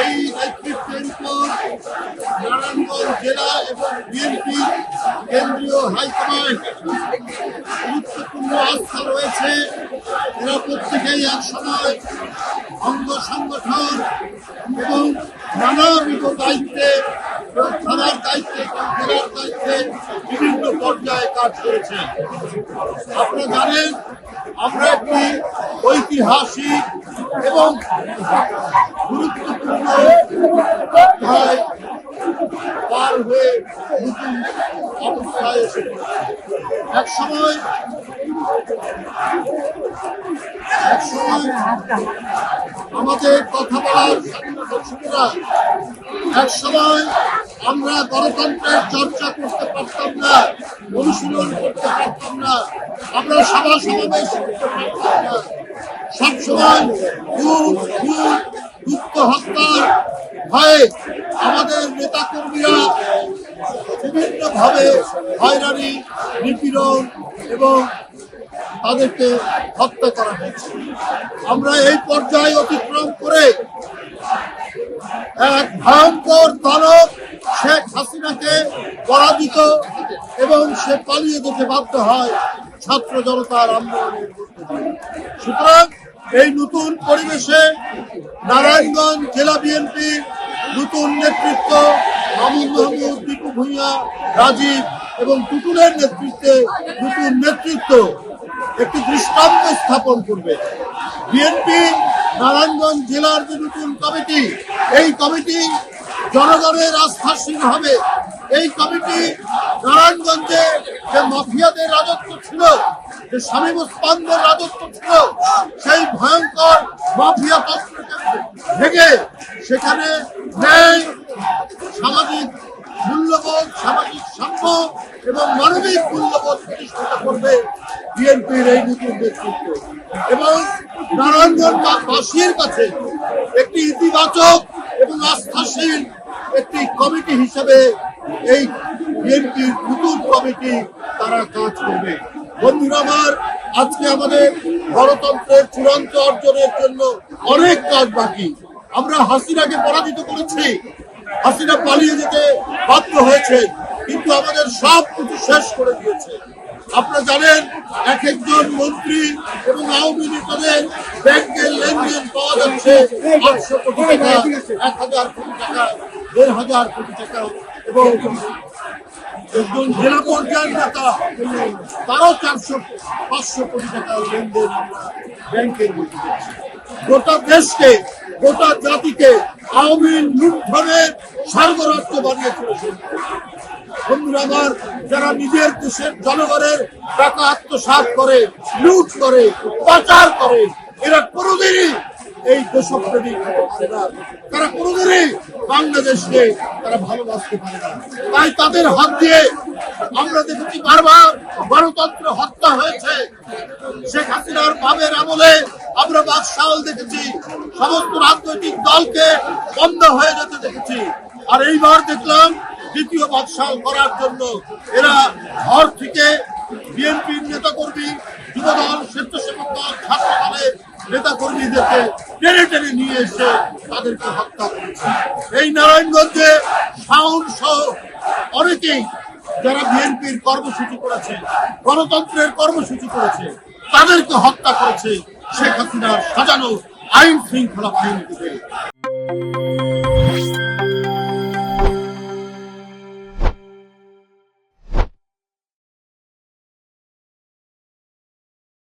এই নেতৃত্বের উপর নারায়ণগঞ্জ জেলা এবং বিএনপি রয়েছে। এরা প্রত্যেকেই এক সময় অঙ্গ এবং নানাবিধ দায়িত্বে থানার দায়িত্বে জেলার দায়িত্বে পর্যায়ে কাজ করেছে। আপনারা জানেন, আমরা একটি ঐতিহাসিক এবং গুরুত্বপূর্ণ পার হয়ে নতুন অবস্থায় এসে এক সময় এক সময় আমাদের কথা বলার স্বাধীনতা এক সময় আমরা গণতন্ত্রের চর্চা করতে পারতাম। না করতে পারতাম না আমরা সভা সমাবেশ না সবসময় হত্যার আমাদের নেতা কর্মীরা বিভিন্ন ভাবে হয়রানি নিপীড়ন এবং তাদেরকে হত্যা করা হয়েছে আমরা এই পর্যায়ে অতিক্রম করে এক ভয়ঙ্কর দানব শেখ হাসিনাকে পরাজিত এবং সে পালিয়ে যেতে বাধ্য হয় ছাত্র জনতার আন্দোলনের সুতরাং এই নতুন পরিবেশে নারায়ণগঞ্জ জেলা বিএনপি নতুন নেতৃত্ব মামুন মাহমুদ দীপু ভূঁইয়া, রাজীব এবং টুটুলের নেতৃত্বে নতুন নেতৃত্ব একটি দৃষ্টান্ত স্থাপন করবে। বিএনপি নারায়ণগঞ্জ জেলার যে নতুন কমিটি, এই কমিটি জনগণের আস্থাসীন হবে। এই কমিটি নারায়ণগঞ্জে যে মাফিয়াদের রাজত্ব ছিল, যে স্বামী মুসলমানদের রাজত্ব ছিল, সেই ভয়ঙ্কর মাফিয়া তন্ত্রকে ভেঙে সেখানে ন্যায়, সামাজিক মূল্যবোধ, সামাজিক সাম্য এবং মানবিক মূল্যবোধ প্রতিষ্ঠিত করবে বিএনপির এই নতুন নেতৃত্ব। এবং নারায়ণগঞ্জবাসীর কাছে একটি ইতিবাচক এবং আস্থাশীল একটি কমিটি হিসেবে এই বিএনপির নতুন কমিটি তারা কাজ করবে। বন্ধুরা আমার, আজকে আমাদের গণতন্ত্রের চূড়ান্ত অর্জনের জন্য অনেক কাজ বাকি। আমরা হাসিনাকে পরাজিত করেছি। হাসিনা পালিয়ে যেতে বাধ্য হয়েছে, কিন্তু আমাদের সব কিছু শেষ করে দিয়েছে। আপনারা জানেন, এক একজন মন্ত্রী এবং আওয়ামী নেতাদের ব্যাংকের লেনদেন পাওয়া যাচ্ছে আটশো কোটি টাকা, এক হাজার কোটি টাকা, দেড় হাজার কোটি টাকা এবং জেলা পর্যায়ের নেতা, তারও চারশো, পাঁচশো কোটি টাকা লেনদেন আমরা ব্যাংকের মধ্যে গোটা দেশকে, গোটা জাতিকে আওয়ামী লুণ্ঠনের স্বর্গরাজ্য বানিয়ে চলেছে বন্ধুরা আমার, যারা নিজের দেশের জনগণের টাকা আত্মসাৎ করে, লুট করে, পাচার করে, এরা কোনোদিনই এই দেশপ্রেমিক হতে তারা কোনোদিনই বাংলাদেশকে তারা ভালোবাসতে পারে না। তাই তাদের হাত দিয়ে আমরা দেখেছি বারবার গণতন্ত্র হত্যা হয়েছে। শেখ হাসিনার ভাবের আমলে আমরা বাদশাল দেখেছি। সমস্ত রাজনৈতিক দলকে বন্ধ হয়ে যেতে দেখেছি। আর এইবার দেখলাম দ্বিতীয় বাদশাল করার জন্য এরা ঘর থেকে বিএনপির নেতাকর্মী, যুবদল, স্বেচ্ছাসেবক দল ছাত্র দলের নেতাকর্মীদেরকে টেনে টেনে নিয়ে এসে তাদেরকে হত্যা করেছে। এই নারায়ণগঞ্জে শাহন সহ অনেকেই যারা বিএনপির কর্মসূচি করেছে, গণতন্ত্রের কর্মসূচি করেছে, তাদেরকে হত্যা করেছে শেখ হাসিনার সাজানো আইন শৃঙ্খলা বাহিনীকে